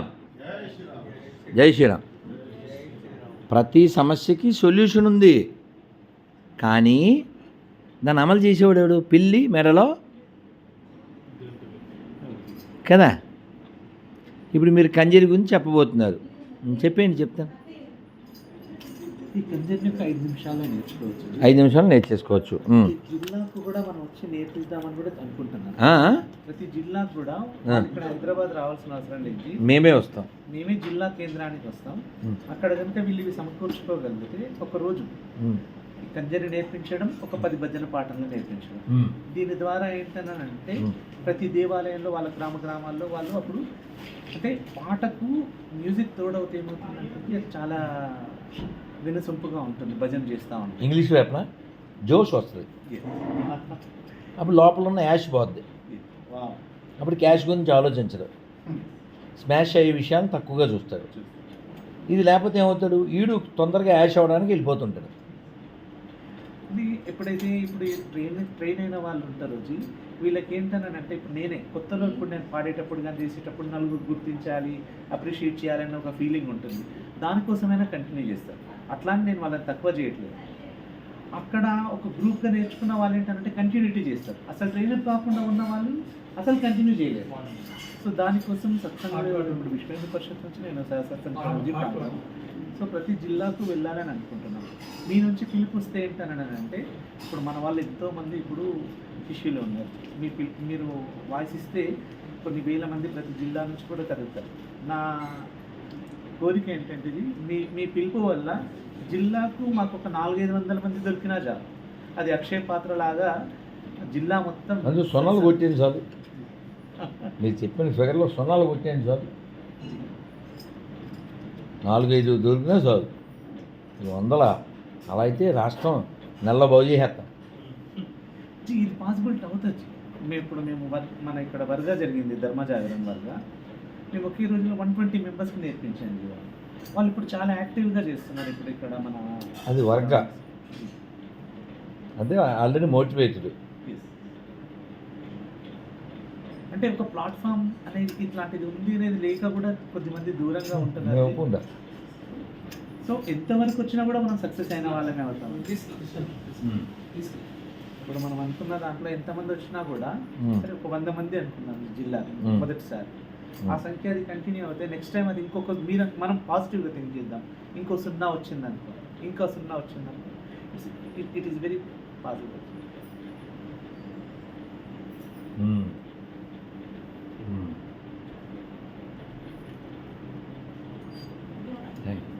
శ్రీరామ్. జై శ్రీరామ్. ప్రతి సమస్యకి సొల్యూషన్ ఉంది. కానీ దాన్ని అమలు చేసేవాడు ఎవడు? పిల్లి మెడలో? కదా? ఇప్పుడు మీరు కంజీరి గురించి చెప్పబోతున్నారు. చెప్పేయండి చెప్తాను. ఈ కంజర్ని ఒక ఐదు నిమిషాల్లో నేర్చుకోవచ్చు ఐదు నిమిషాలు నేర్చేసుకోవచ్చు జిల్లాకు కూడా మనం వచ్చి నేర్పిద్దామని కూడా అనుకుంటున్నాం? ప్రతి జిల్లాకు కూడా. ఇక్కడ హైదరాబాద్ రావాల్సిన అవసరం లేదు మేమే వస్తాం మేమే జిల్లా కేంద్రానికి వస్తాం. అక్కడ కనుక వీళ్ళు ఇవి సమకూర్చుకోగలిగితే ఒక రోజు కంజరి నేర్పించడం ఒక పది భజన పాఠాలు నేర్పించడం. దీని ద్వారా ఏంటనంటే. ప్రతి దేవాలయంలో వాళ్ళ గ్రామ గ్రామాల్లో వాళ్ళు అప్పుడు అంటే పాటకు మ్యూజిక్ తోడవుతే ఏమవుతుందంటే అది చాలా వినసొంపుగా ఉంటుంది భజన చేస్తూ ఉంటుంది. ఇంగ్లీష్ వైపున? జోష్ వస్తుంది. అప్పుడు లోపల ఉన్న యాష్ పోద్ది. అప్పుడు క్యాష్ గురించి ఆలోచించడు స్మాష్ అయ్యే విషయాన్ని తక్కువగా చూస్తాడు ఇది లేకపోతే ఏమవుతాడు? ఈడు తొందరగా యాష్ అవ్వడానికి వెళ్ళిపోతుంటాడు. ఇది ఎప్పుడైతే ఇప్పుడు ట్రైన్ ట్రైన్ అయిన వాళ్ళు ఉంటారో జీ వీళ్ళకి ఏంటని అంటే ఇప్పుడు నేనే కొత్తలో ఇప్పుడు నేను పాడేటప్పుడు కానీ చేసేటప్పుడు నలుగురు గుర్తించాలి అప్రిషియేట్ చేయాలన్న ఒక ఫీలింగ్ ఉంటుంది. దానికోసమైనా కంటిన్యూ చేస్తారు. అట్లా అని నేను వాళ్ళని తక్కువ చేయట్లేదు. అక్కడ ఒక గ్రూప్గా నేర్చుకున్న వాళ్ళు ఏంటంటే కంటిన్యూటీ చేస్తారు. అసలు ట్రైనర్ కాకుండా ఉన్న వాళ్ళు అసలు కంటిన్యూ చేయలేరు. సో దానికోసం సత్సంగ ఇప్పుడు విశ్వ హిందూ పరిషత్ నుంచి నేను స- సత్సంగ ప్రాంతం సో ప్రతి జిల్లాకు వెళ్ళాలని అనుకుంటున్నాను. మీ నుంచి పిలుపు వస్తే ఏంటని అంటే ఇప్పుడు మన వాళ్ళు ఎంతో మంది ఇప్పుడు శిష్యులు ఉన్నారు. మీ మీరు వాయిస్ ఇస్తే కొన్ని వేల మంది ప్రతి జిల్లా నుంచి కూడా కదులుతారు. నా కోరిక ఏంటంటే ఇది, మీ మీ పిలుపు వల్ల జిల్లాకు మాకు ఒక నాలుగైదు వందల మంది దొరికినా చాలు. అది అక్షయ పాత్ర లాగా జిల్లా మొత్తం అందులో సొన్నాలు కొట్టేది చాలు. మీరు చెప్పిన ఫిగర్లో సొన్నాలు కొట్టేయండి చాలు. నాలుగైదు దొరికినా చాలు. వందల? అలా అయితే రాష్ట్రం నెల బాగు చేసేస్తాం ఇది పాసిబిలిటీ అవుతుంది మేము ఇప్పుడు మేము మన ఇక్కడ వర్గా జరిగింది ధర్మజాగరణ వర్గా మేము ఒకే రోజులో వన్ ట్వంటీ మెంబర్స్కి నేర్పించాను ఇవాళ. వాళ్ళు ఇప్పుడు చాలా యాక్టివ్గా చేస్తున్నారు ఇప్పుడు ఇక్కడ మన అది వర్గ అదే ఆల్రెడీ మోటివేటెడ్. అంటే ఒక ప్లాట్ఫామ్ అనేది ఇట్లాంటిది ఉంది అనేది లేక కూడా కొద్దిమంది దూరంగా ఉంటున్నారు సో ఎంతవరకు వచ్చినా కూడా మనం సక్సెస్ అయిన వాళ్ళమే అవుతాం ఇప్పుడు మనం అనుకున్న దాంట్లో ఎంతమంది వచ్చినా కూడా Hmm. సరే ఒక వంద మంది అనుకున్నాం ఈ జిల్లాలో Hmm. మొదటిసారి Hmm. ఆ సంఖ్య అది కంటిన్యూ అవుతే నెక్స్ట్ టైం అది ఇంకొక మీరు మనం పాజిటివ్గా థింక్ చేద్దాం. ఇంకో సున్నా వచ్చింది అనుకో ఇంకో సున్నా వచ్చింది అనుకో ఇట్ ఈస్ వెరీ పాజిటివ్.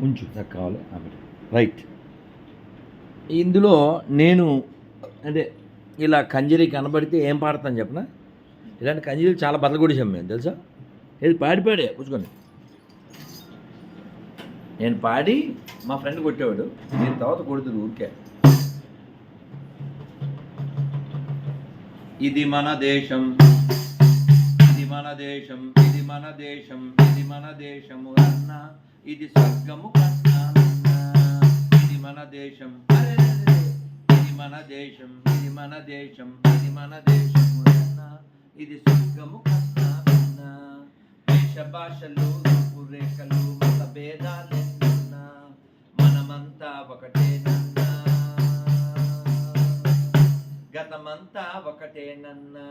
ఉంచు నాకు కావాలి. రైట్ ఇందులో నేను అదే ఇలా కంజరి కనబడితే ఏం పాడతాను చెప్పనా? ఇలాంటి కంజరీలు చాలా బతలగొడిసాం మేము తెలుసా? ఏది పాడి పాడే కూర్చోండి నేను పాడి మా ఫ్రెండ్ కొట్టేవాడు. నేను తర్వాత కొడుతుంది ఊరికే. ఇది మన దేశం. ఇది మన దేశం. ఇది మన దేశం. ఇది మన దేశము అన్న. ఇది స్వర్గము కన్నా ఇది మన దేశం. ఇది మన దేశం. ఇది మన దేశం. ఇది మన దేశము అన్న. ఇది స్వర్గము కన్నా దేశ భాషలు రూపురేఖలు మత భేదాలెన్నున్నా మనమంతా ఒకటేనన్నా గతమంతా ఒకటేనన్నా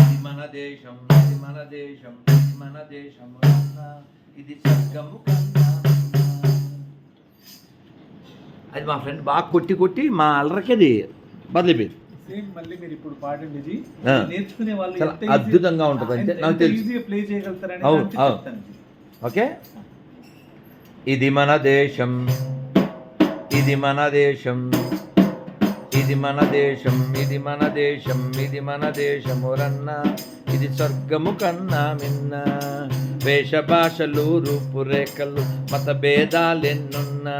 ఇది మన దేశం ఇది మన దేశం ఇది మన దేశం అన్నా ఇది స్వర్గము కన్నా అది మా ఫ్రెండ్ బాగా కొట్టి కొట్టి మా అల్లరికి అది బదిలిపోయింది సేమ్ మళ్ళీ మీరు ఇప్పుడు పాడండి జీ. ఆ. నేర్చుకునే వాళ్ళు చాలా ఎంత easy- అద్భుతంగా ఉంటుంది అంటే నాకు తెలుసు. ఈజీగా ప్లే చేయగలుగుతారని అవును, దానికి అవును. చెప్తాను జీ. ఓకే ఇది మన దేశం ఇది మన దేశం ఇది మన దేశం ఇది మన దేశం ఇది మన దేశము రన్న ఇది స్వర్గము కన్నా మిన్న వేష భాషలు రూపురేఖలు మత భేదాలెన్నున్నా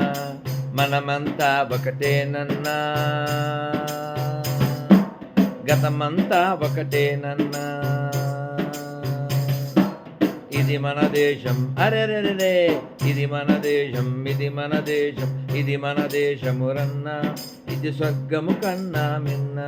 మనమంతా ఒకటేనన్నా గతమంతా ఒకటేనన్నా. ఇది మన దేశం. అరెరెరే ఇది మన దేశం ఇది మన దేశం ఇది మన దేశమురన్న. ఇది స్వర్గము కన్నా మిన్న.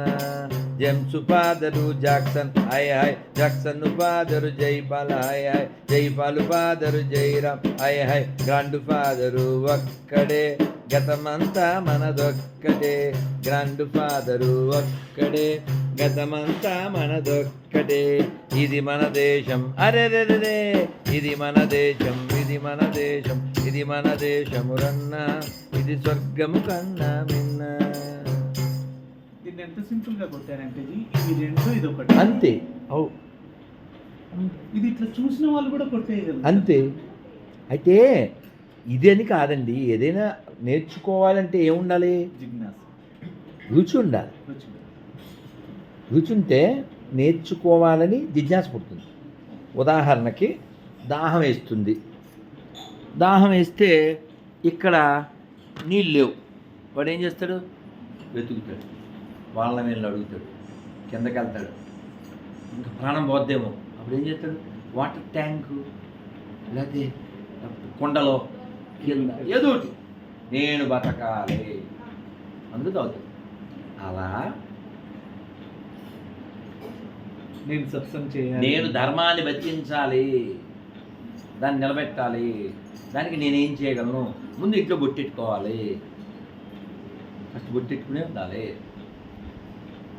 James father Jackson hi hi Jackson father Jaipal hi hi Jaipal father Jairam hi hi grand father ఒక్కడే. గతమంతా మనదొక్కడే గ్రాండ్ ఫాదరు ఒక్కడే. గతమంతా మనదొక్కడే ఇది మన దేశం. అరే రే ఇది మన దేశం. ఇది మన దేశం. ఇది మన దేశము రన్న ఇది స్వర్గము కన్నా మిన్న. దీన్ని ఎంత సింపుల్గా కొట్టారంటే జీ, ఇవి రెండు ఇది ఒకటి అంతే. ఓ ఇది ఇట్లా చూసిన వాళ్ళు కూడా కొట్టేయగలరు. అంతే. అయితే ఇదని కాదండి. ఏదైనా నేర్చుకోవాలంటే ఏముండాలి? జిజ్ఞాస. రుచి ఉండాలి. రుచుంటే నేర్చుకోవాలని జిజ్ఞాస పుడుతుంది. ఉదాహరణకి దాహం వేస్తుంది. దాహం వేస్తే ఇక్కడ నీళ్ళు లేవు. వాడు ఏం చేస్తాడు? వెతుకుతాడు. వాళ్ళ నీళ్ళు అడుగుతాడు. కిందకి వెళ్తాడు. ఇంకా ప్రాణం పోద్దేమో. అప్పుడు ఏం చేస్తాడు? వాటర్ ట్యాంకు లేకపోతే కొండలో కింద ఏదో ఒకటి. నేను బతకాలి. అందుకు తాగుతాడు. అలా నేను సత్సంగ్ చేయాలి. నేను ధర్మాన్ని బతికించాలి. దాన్ని నిలబెట్టాలి. దానికి నేనేం చేయగలను? ముందు ఇంట్లో బొట్టెట్టుకోవాలి. ఫస్ట్ బొట్టెట్టుకునే ఉండాలి.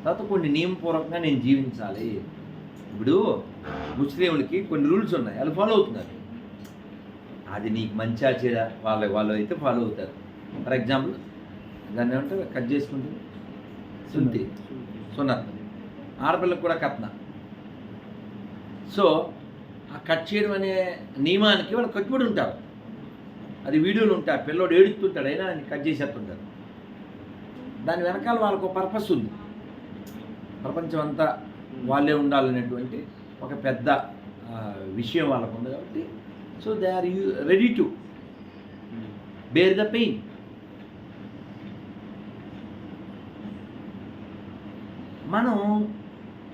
తర్వాత కొన్ని నియమపూర్వకంగా నేను జీవించాలి. ఇప్పుడు ముస్లింలకి కొన్ని రూల్స్ ఉన్నాయి. వాళ్ళు ఫాలో అవుతున్నారు. అది నీకు మంచిగా చెడ? వాళ్ళ వాళ్ళు అయితే ఫాలో అవుతారు. ఫర్ ఎగ్జాంపుల్ దాన్ని ఏమంటారు? కట్ చేసుకుంటే సుంతి సున్నత్ ఆడపిల్లకు కూడా కట్న. సో ఆ కట్ చేయడం అనే నియమానికి వాళ్ళు కట్టుబడి ఉంటారు. అది వీడియోలు ఉంటారు పిల్లోడు ఏడుస్తుంటాడు అయినా ఆయన కట్ చేసేస్తుంటారు దాని వెనకాల వాళ్ళకు పర్పస్ ఉంది. ప్రపంచం అంతా వాళ్ళే ఉండాలనేటువంటి ఒక పెద్ద విషయం వాళ్ళకు ఉంది కాబట్టి so they are you ready to bear the pain మనం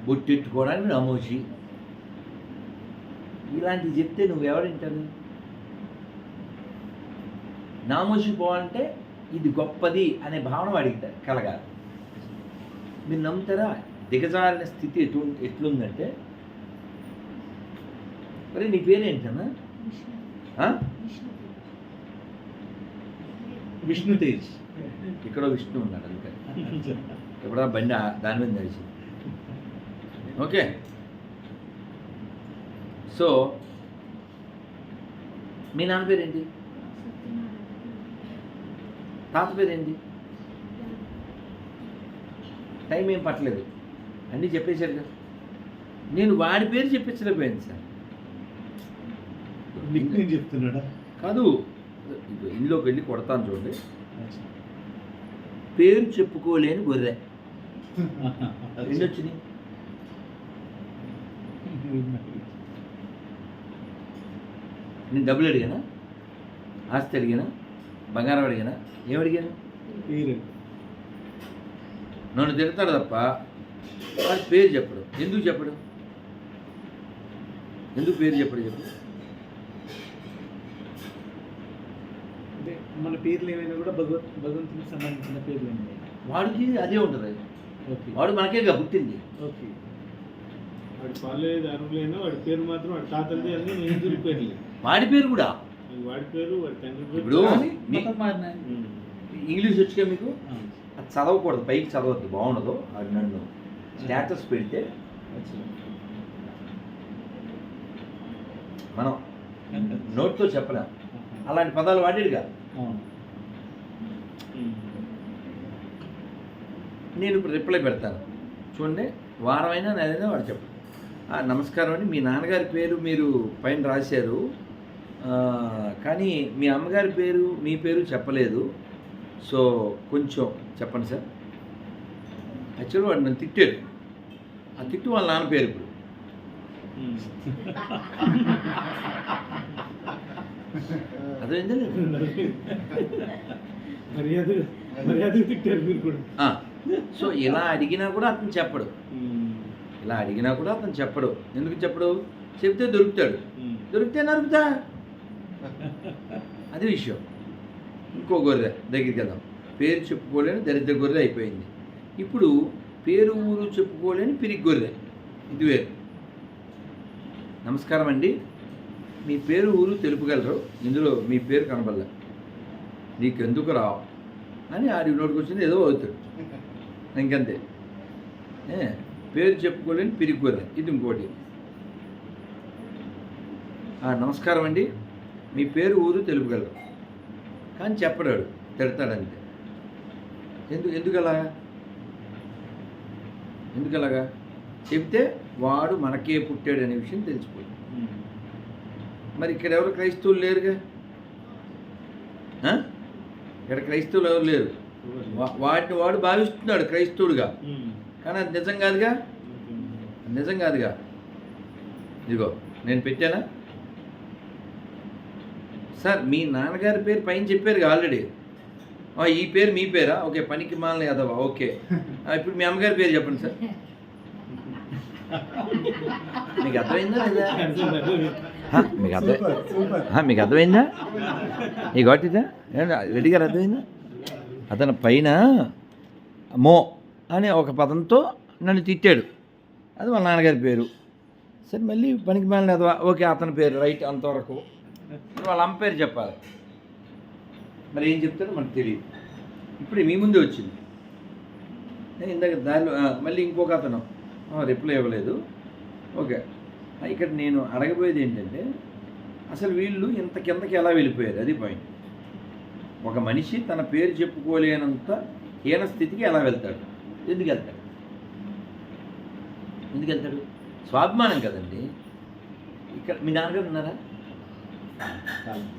బొట్టెట్టుకోవడానికి నమోషి ఇలాంటివి చెప్తే నువ్వెవరింటారు నామోషి పోవాలంటే ఇది గొప్పది అనే భావన వాడికి కలగాలి. మీరు నమ్ముతారా? దిగజారిన స్థితి ఎటు ఎట్లుందంటే మరి నీ పేరేంటన్నా? విష్ణు. తేజ్. ఇక్కడో విష్ణు ఉన్నాడు అందుకని. ఎప్పుడా బండి దాని మీద నడిచి ఓకే. సో మీ నాన్న పేరేంటి? తాత పేరేంటి? టైం ఏం పట్టలేదు. అన్నీ చెప్పేశారు కదా. నేను వాడి పేరు చెప్పించలేకపోయాను సార్. నిక్ నేను చెప్తున్నాడా? కాదు ఇంట్లోకి వెళ్ళి కొడతాను చూడండి. పేరు చెప్పుకోలేని గొర్రె. ఎన్ని వచ్చినాయి? నేను డబ్బులు అడిగానా? ఆస్తి అడిగానా? బంగారం అడిగానా? అడిగాను? పేరు నన్ను తిడతాడు తప్ప వాడి పేరు చెప్పడు. ఎందుకు చెప్పడు? ఎందుకు పేరు చెప్పడు చెప్పు. అంటే మన పేర్లు ఏమైనా కూడా భగవత్ భగవంతునికి సంబంధించిన పేర్లు వాడికి అదే ఉంటుంది. ఓకే. వాడు మనకేగా పుట్టింది. ఓకే. వాడి పాలేదు అరువులైనా వాడి పేరు మాత్రం వాడి తాతలది అన్ని నేను దొరికిపోయింది వాడి పేరు కూడా? వాడి పేరు వాడి తండ్రి పేరు. ఇప్పుడు మీ-. ఇంగ్లీష్ వచ్చిగా మీకు? అది చదవకూడదు పైకి చదవద్దు బాగుండదు అది నన్ను స్టేటస్ పెడితే. మనం నోట్తో చెప్పలేం. అలాంటి పదాలు వాడేడుగా. నేను ఇప్పుడు రిప్లై పెడతాను. చూడండి వారమైనా నెలైనా వాడు చెప్పు "ఆ, నమస్కారం అండి. మీ నాన్నగారి పేరు మీరు పైన రాశారు. కానీ మీ అమ్మగారి పేరు మీ పేరు చెప్పలేదు. సో కొంచెం చెప్పండి సార్. యాక్చువల్గా వాడు నన్ను తిట్టాడు. ఆ తిట్టు వాళ్ళ నాన్న పేరు ఇప్పుడు. అదేంటే మర్యాద మర్యాద తిట్టారు మీరు కూడా. సో ఇలా అడిగినా కూడా అతను చెప్పడు. ఇలా అడిగినా కూడా అతను చెప్పడు. ఎందుకు చెప్పడు? చెప్తే దొరుకుతాడు. దొరికితే నరుకుతా. అది విషయం. ఇంకో గొర్రె దగ్గరికి వెళ్దాం. పేరు చెప్పుకోలేని దరిద్ర గొర్రె అయిపోయింది. ఇప్పుడు పేరు ఊరు చెప్పుకోలేని పిరిగొర్రె ఇది వేరు. నమస్కారం అండి. మీ పేరు ఊరు తెలుపగలరు? ఇందులో మీ పేరు కనబడలే. నీకెందుకు రావు? అని ఆడి నోటికి వచ్చింది ఏదో అవుతాడు. ఇంకంతే. పేరు చెప్పుకోలేని పిరిగొర్రె. ఇది ఇంకోటి. నమస్కారం అండి. మీ పేరు ఊరు తెలుపుగలరు. కానీ చెప్పడాడు తిడతాడంతే. ఎందుకు ఎందుకలాగా ఎందుకలాగా? చెప్తే వాడు మనకే పుట్టాడు అనే విషయం తెలిసిపోయింది. మరి ఇక్కడ ఎవరు క్రైస్తవులు లేరుగా? ఇక్కడ క్రైస్తవులు ఎవరు లేరు? వాటిని వాడు భావిస్తున్నాడు క్రైస్తవుడుగా. కానీ అది నిజం కాదుగా? నిజం కాదుగా? ఇదిగో నేను పెట్టానా? సార్ మీ నాన్నగారి పేరు పైన చెప్పారు ఆల్రెడీ. ఈ పేరు మీ పేరా? ఓకే పనికి మాలని యాదవ ఓకే. ఇప్పుడు మీ అమ్మగారి పేరు చెప్పండి సార్. మీకు అర్థమైందా లేదా? మీకు అర్థం మీకు అర్థమైందా? ఈ గట్టిదా రెడ్డి గారు అర్థమైందా? అతను పైన మో అనే ఒక పదంతో నన్ను తిట్టాడు. అది వాళ్ళ నాన్నగారి పేరు. సరే మళ్ళీ పనికి మాలిన ఓకే అతని పేరు రైట్ అంతవరకు. వాళ్ళ అమ్మ పేరు చెప్పాలి. మరి ఏం చెప్తాడో మనకు తెలియదు. ఇప్పుడు మీ ముందే వచ్చింది. నేను ఇందాక దారిలో మళ్ళీ ఇంకొక అతను. రిప్లై ఇవ్వలేదు. ఓకే. ఇక్కడ నేను అడగబోయేది ఏంటంటే అసలు వీళ్ళు ఇంత కిందకి ఎలా వెళ్ళిపోయారు? అది పాయింట్ ఒక మనిషి తన పేరు చెప్పుకోలేనంత హీన స్థితికి ఎలా వెళ్తాడు? ఎందుకు వెళ్తాడు? ఎందుకు వెళ్తాడు? స్వాభిమానం కదండి. ఇక్కడ మీ నాన్నగారు ఉన్నారా?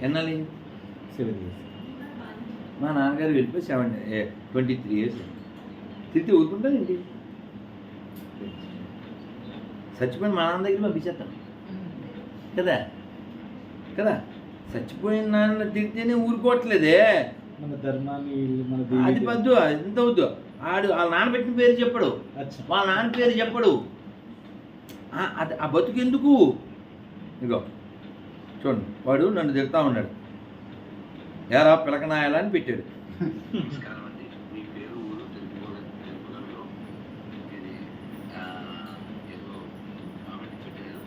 ఎన్నాలి సెవెన్ ఇయర్స్. మా నాన్నగారు వెళ్ళిపోయి సెవెన్ ట్వంటీ త్రీ ఇయర్స్ తిరిగి ఊరుకుంటానండి చచ్చిపోయిన మా నాన్న దగ్గర పంపించేస్తాను. కదా? కదా? చచ్చిపోయిన నాన్న తిరిగితేనే ఊరుకోవట్లేదే. మన ధర్మాన్ని మన అది వద్దు ఎంత వద్దు ఆడు వాళ్ళ నాన్న పెట్టిన పేరు చెప్పడు. వాళ్ళ నాన్న పేరు చెప్పడు. ఆ, అది ఆ బతుకు ఎందుకు ఇగో చూడండి వాడు నన్ను తిడతా ఉన్నాడు. ఎరా పిలకనాయాలా అని పెట్టాడు. మీ పేరు ఊరు తెలుపుకోగల తెలుపుగలరు ఇది ఆ, ఏదో కామెంట్ పెట్టారు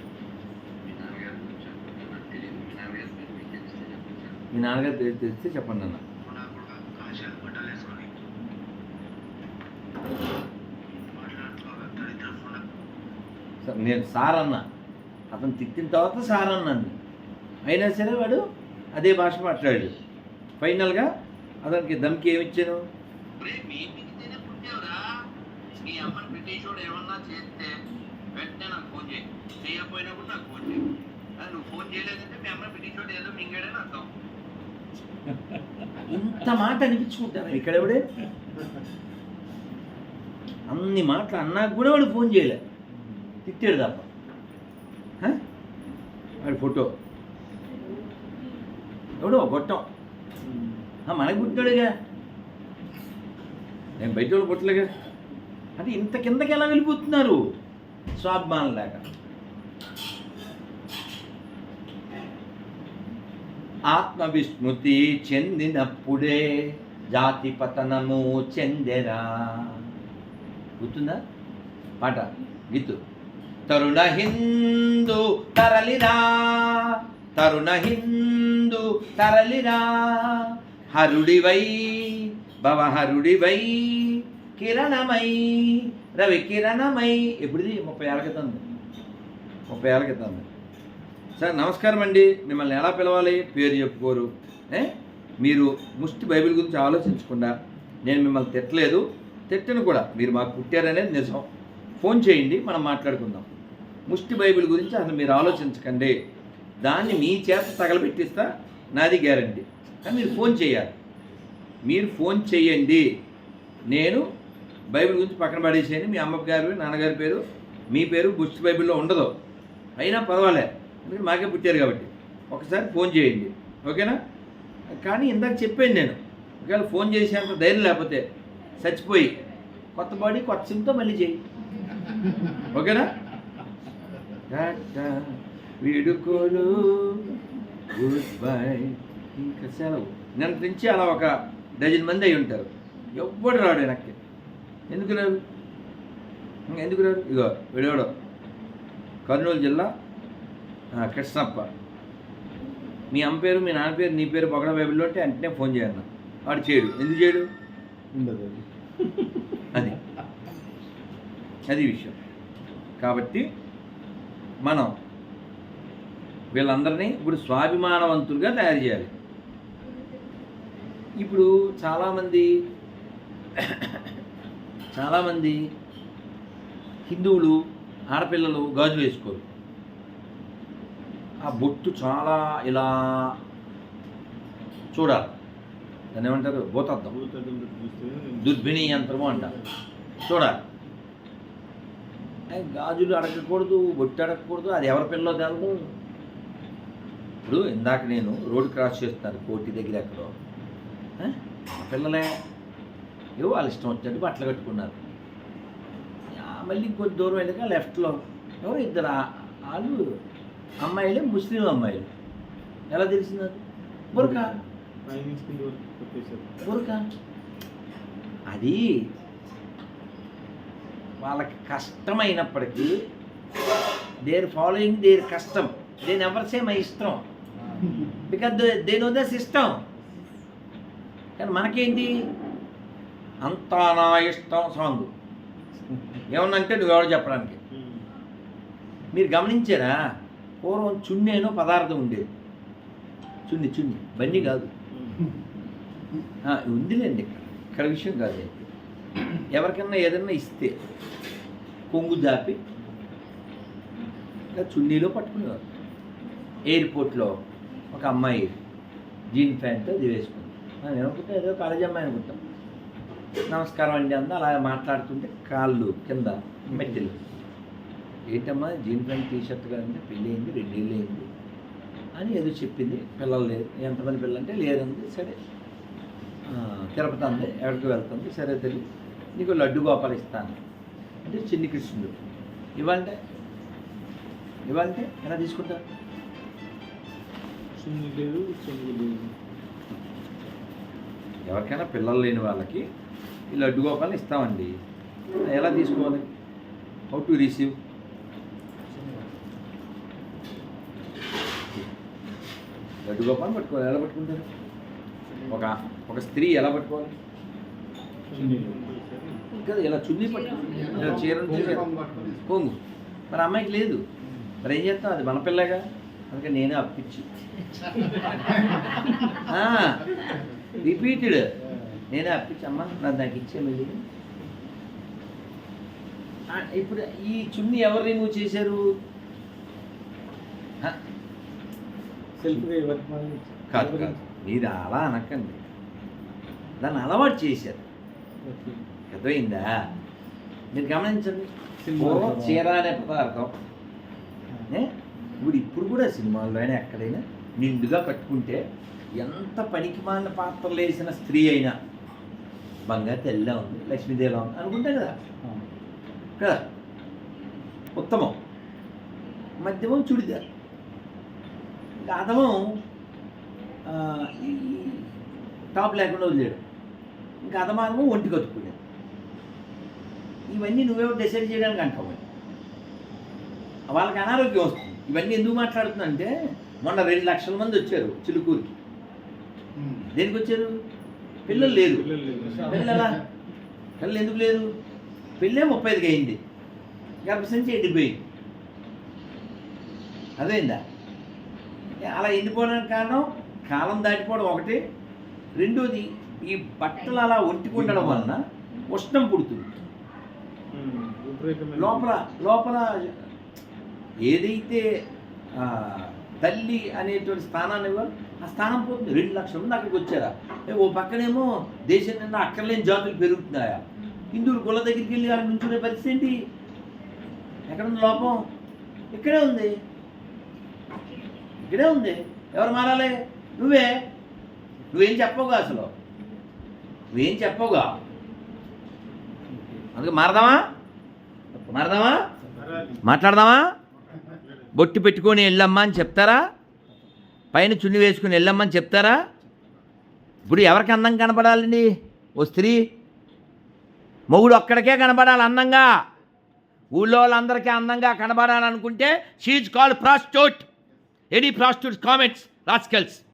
మీ నాన్నగారి గురించి అనుకుంటే నాకు తెలియదు మీ నాన్నగారి పేరు మీకు తెలిస్తే చెప్పండి సార్ మీ నాన్నగారు పేరు తెలిస్తే చెప్పండి అన్న నాకు కూడా కాశాలు బట్టలు వేసుకొని మాట్లాడుతూ దరిద్ర ఫోన్ స- నేను సార్ అన్న అతను తిట్టిన తర్వాత సార్ అన్నాను అయినా సరే వాడు అదే భాష మాట్లాడాడు. ఫైనల్గా అతనికి దమ్కి ఏమి ఇచ్చాను ఒరే మీ ఇంటికితేనే పుట్టావురా. మీ అమ్మని బ్రిటిషోడు ఏమన్నా చేస్తే వెంటనే నాకు ఫోన్ చేయి. చేయకపోయినా కూడా నాకు ఫోన్ చేయి. అది నువ్వు ఫోన్ చేయలేదంటే మీ అమ్మ బ్రిటిషోడు ఏదో మింగాడని అర్థం. ఇంత మాట అనిపించుకుంటాను ఇక్కడెవడే అన్ని మాటలు అన్నాక కూడా వాడు ఫోన్ చేయలే. తిట్టాడు తప్ప? వాడి ఫోటో. ఎవడో గొట్టం. మనకి పుట్టాడుగా. నేను బయట వాళ్ళు పుట్టలేగా. అంటే ఇంత కిందకి ఎలా వెళ్ళిపోతున్నారు? స్వాభిమానం లేక ఆత్మవిస్మృతి చెందినప్పుడే జాతి పతనము చెందెరా. గుర్తుందా? పాట గీతు. తరుణ హిందు తరలిరా తరుణ హిందు తరలిరా హరుడివై భవహరుడివై కిరణమై రవి కిరణమై. ఎప్పుడుది? ముప్పై ఏళ్ళ క్రితం ముప్పై ఏళ్ళ క్రితం సార్ నమస్కారం అండి. మిమ్మల్ని ఎలా పిలవాలి? పేరు చెప్పుకోరు. ఏ? మీరు ముష్టి బైబిల్ గురించి ఆలోచించకుండా నేను మిమ్మల్ని తిట్టలేదు. తిట్టను కూడా. మీరు మాకు పుట్టారనేది నిజం. ఫోన్ చేయండి. మనం మాట్లాడుకుందాం. ముష్టి బైబిల్ గురించి అసలు మీరు ఆలోచించకండి. దాన్ని మీ చేత తగలబెట్టిస్తా నాది గ్యారంటీ. కానీ మీరు ఫోన్ చేయాలి. మీరు ఫోన్ చేయండి. నేను బైబిల్ గురించి పక్కన పడేసేయండి. మీ అమ్మ గారు నాన్నగారి పేరు మీ పేరు బుష్ బైబిల్లో ఉండదు. అయినా పర్వాలే. ఎందుకంటే మాకే పుట్టారు కాబట్టి. ఒకసారి ఫోన్ చేయండి. ఓకేనా? కానీ ఇందాక చెప్పాను నేను. ఒకవేళ ఫోన్ చేసేంత ధైర్యం లేకపోతే చచ్చిపోయి కొత్త బాడీ కొత్త సిమ్తో మళ్ళీ చేయి. ఓకేనా? టాటా, వీడుకోలు. గుడ్ బై ఇంకా సెలవు. నిన్న నుంచి అలా ఒక డజన్ మంది అయి ఉంటారు. ఎవ్వడు రాడు వెనక్కి. ఎందుకు రాడు? ఇంకా ఎందుకు రాడు? ఇగో విడవడు కర్నూలు జిల్లా కృష్ణప్ప. మీ అమ్మ పేరు మీ నాన్న పేరు నీ పేరు బొగడ బైబిల్లో ఉంటే వెంటనే ఫోన్ చేయన్న. వాడు చేయడు. ఎందుకు చేయడు? ఉండదు అది. అది విషయం. కాబట్టి మనం వీళ్ళందరినీ ఇప్పుడు స్వాభిమానవంతులుగా తయారు చేయాలి. ఇప్పుడు చాలామంది చాలామంది హిందువులు ఆడపిల్లలు గాజులు వేసుకోరు. ఆ బొట్టు చాలా ఇలా చూడాలి. దాన్ని ఏమంటారు? భూతద్దం. దుర్భిని యంత్రము అంటారు. చూడాలి. గాజులు అడగకూడదు బొట్టు అడగకూడదు అది ఎవరి పిల్లో తెలదు. ఇప్పుడు ఇందాక నేను రోడ్ క్రాస్ చేస్తున్నాను కోటి దగ్గర ఎక్కడో? ఆ పిల్లలే ఏవో వాళ్ళ ఇష్టం వచ్చినట్టు బట్టలు కట్టుకున్నారు. మళ్ళీ ఇంకొంచెం దూరం వెళ్ళాక లెఫ్ట్లో ఎవరు ఇద్దరు వాళ్ళు అమ్మాయిలే ముస్లిం అమ్మాయిలు. ఎలా తెలిసింది అది? బురకా? ఊరుక అది వాళ్ళకి కష్టమైనప్పటికీ దేర్ ఫాలోయింగ్ దేర్ కష్టం దేని ఎవర్ సే మై ఇష్టం. Because they know the system కానీ మనకేంటి? అంతా నా ఇష్టం సాంగ్. ఏమన్నంటే నువ్వెవరు చెప్పడానికి? మీరు గమనించారా? పూర్వం చున్నేనో పదార్థం ఉండేది. చున్ని చున్ని. బండి కాదు. ఆ, ఉందిలేండి ఇక్కడ. ఇక్కడ విషయం కాదు. ఎవరికన్నా ఏదన్నా ఇస్తే కొంగు దాపి ఇలా చున్నీలో పట్టుకునేవారు. ఎయిర్పోర్ట్లో ఒక అమ్మాయి జీన్ ప్యాంట్తో అది వేసుకుంది. నేను ఏదో కాలేజీ అమ్మాయి అనుకుంటాం. నమస్కారం అండి అందా అలా మాట్లాడుతుంటే కాళ్ళు కింద మెట్టెలు ఏంటమ్మా జీన్ ప్యాంట్ టీ షర్ట్ కదంటే పెళ్ళి అయింది రెండేళ్ళు అయింది అని ఏదో చెప్పింది. పిల్లలు లేరు. ఎంతమంది పిల్లలు అంటే లేరంది. సరే. తిరుపతి అంది ఎక్కడికి వెళ్తుంది. సరే తెలియదు నీకు లడ్డు గోపాలు ఇస్తాను. అంటే చిన్ని కృష్ణుడు. ఇవ్వంటే ఇవ్వంటే ఎలా తీసుకుంటారు సున్ని లేదు చెంగు లేదు ఎవరికైనా పిల్లలు లేని వాళ్ళకి ఈ లడ్డు గోపాలను ఇస్తామండి. ఎలా తీసుకోవాలి? హౌ టు రిసీవ్ లడ్డు గోపాలను పట్టుకోవాలి ఎలా పట్టుకుంటారు? ఒక ఒక స్త్రీ ఎలా పట్టుకోవాలి? కదా ఇలా చున్నీ పట్టుకోవాలి ఇలా చీరను చీర. కొంగు మరి అమ్మాయికి లేదు. మరి ఏం చేస్తాం? అది మన పిల్లగా. అందుకే నేనే అప్పించి. రిపీటెడ్ నేనే అప్పించి. అమ్మ నాకు ఇచ్చే మళ్ళీ. ఇప్పుడు ఈ చున్నీ ఎవరు రిమూవ్ చేశారు? కాదు కాదు. మీరు అలా అనకండి. దాన్ని అలవాటు చేశారు. అర్థమైందా? మీరు గమనించండి. సినిమా పూర్వం చీర అనే పదార్థం? ఇప్పుడు ఇప్పుడు కూడా సినిమాల్లో అయినా ఎక్కడైనా నిండుగా కట్టుకుంటే ఎంత పనికి మాలిన పాత్రలు వేసిన స్త్రీ అయినా బంగారు తెల్ల ఉంది లక్ష్మీదేవి ఉంది అనుకుంటా కదా. కదా? ఉత్తమం. మధ్యమం చుడిదార్. అధమం ఈ టాప్ లేకుండా వదిలేడు ఇంకా అధమానము ఒంటి కట్టుకునేది ఇవన్నీ నువ్వేమో డిసైడ్ చేయడానికి అంటావు. వాళ్ళకి అనారోగ్యం వస్తుంది. ఇవన్నీ ఎందుకు మాట్లాడుతుందంటే మొన్న రెండు లక్షల మంది వచ్చారు చిలుకూరుకి. దేనికి వచ్చారు? పిల్లలు లేదు. పిల్లలు పిల్లలు ఎందుకు లేదు పెళ్ళే ముప్పై ఐదుకి అయింది గర్భసంచి ఎండిపోయింది. అదేందా అలా ఎండిపోవడానికి కారణం కాలం దాటిపోవడం ఒకటి. రెండోది ఈ బట్టలు అలా ఒంటికుండడం వలన ఉష్ణం పుడుతుంది. లోపల లోపల ఏదైతే తల్లి అనేటువంటి స్థానాన్ని ఇవ్వాలి ఆ స్థానం పోతుంది. రెండు లక్షల మంది అక్కడికి వచ్చారా? ఓ పక్కనేమో దేశం నిండా అక్కర్లేని జాతులు పెరుగుతున్నాయా? హిందువులు కుల దగ్గరికి వెళ్ళి అక్కడ నుంచునే పరిస్థితి ఏంటి? ఎక్కడ ఉంది లోపం? ఇక్కడే ఉంది. ఇక్కడే ఉంది. ఎవరు మారాలి? నువ్వే. నువ్వేం చెప్పవుగా అసలు. నువ్వేం చెప్పవుగా? అందుకే మారదామా? మారదామా? మాట్లాడదామా? బొట్టు పెట్టుకొని వెళ్ళమ్మా అని చెప్తారా? పైన చున్ని వేసుకుని వెళ్ళమ్మని చెప్తారా? ఇప్పుడు ఎవరికి అందం కనపడాలండి? ఓ స్త్రీ? మొగుడు ఒక్కడికే కనపడాలి అందంగా. ఊళ్ళో వాళ్ళందరికీ అందంగా కనబడాలనుకుంటే she's call prostitute any prostitute comments rascals